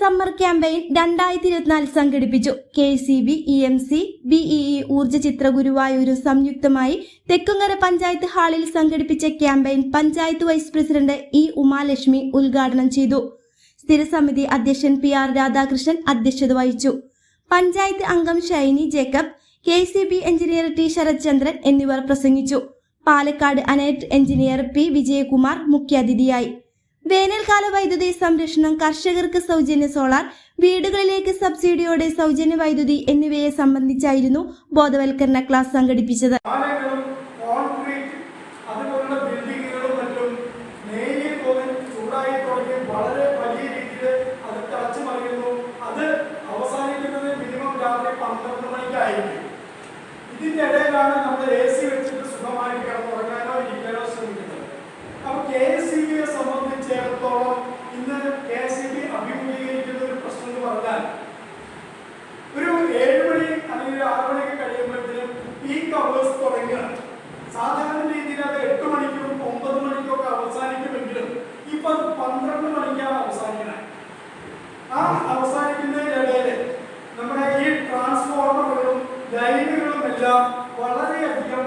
Summer campaign രണ്ടായിരത്തി ഇരുപത്തിനാല് സംഘടിപ്പിച്ചു. K C B E M C BEE ഊർജ ചിത്ര ഗുരുവായൂർ സംയുക്തമായി തെക്കുങ്ങര പഞ്ചായത്ത് ഹാളിൽ സംഘടിപ്പിച്ച campaign panchayat vice president E Umalakshmi ഉദ്ഘാടനം ചെയ്തു. സ്ഥിരസമിതി അധ്യക്ഷൻ പി ആർ രാധാകൃഷ്ണൻ അധ്യക്ഷത വഹിച്ചു. പഞ്ചായത്ത് അംഗം Shiny Jacob K C B engineer T Sarathchandran എന്നിവർ പ്രസംഗിച്ചു. പാലക്കാട് അനേറ്റ് എഞ്ചിനീയർ പി വിജയകുമാർ മുഖ്യാതിഥിയായി. വേനൽക്കാല വൈദ്യുതി സംരക്ഷണം കർഷകർക്ക് സൗജന്യ സോളാർ വീടുകളിലേക്ക് സബ്സിഡിയോടെ സൗജന്യ വൈദ്യുതി എന്നിവയെ സംബന്ധിച്ചായിരുന്നു ബോധവൽക്കരണ ക്ലാസ് സംഘടിപ്പിച്ചത്. ഇതിന്റെ ഇടയിലാണ് അതുപോലുള്ള പന്ത്രണ്ട് മണിക്കാണ് അവസാനിക്കുന്നത്. ആ അവസാനിക്കുന്നതിനിടയിൽ നമ്മുടെ ഈ ട്രാൻസ്ഫോർമറുകളും ലൈനുകളും എല്ലാം വളരെയധികം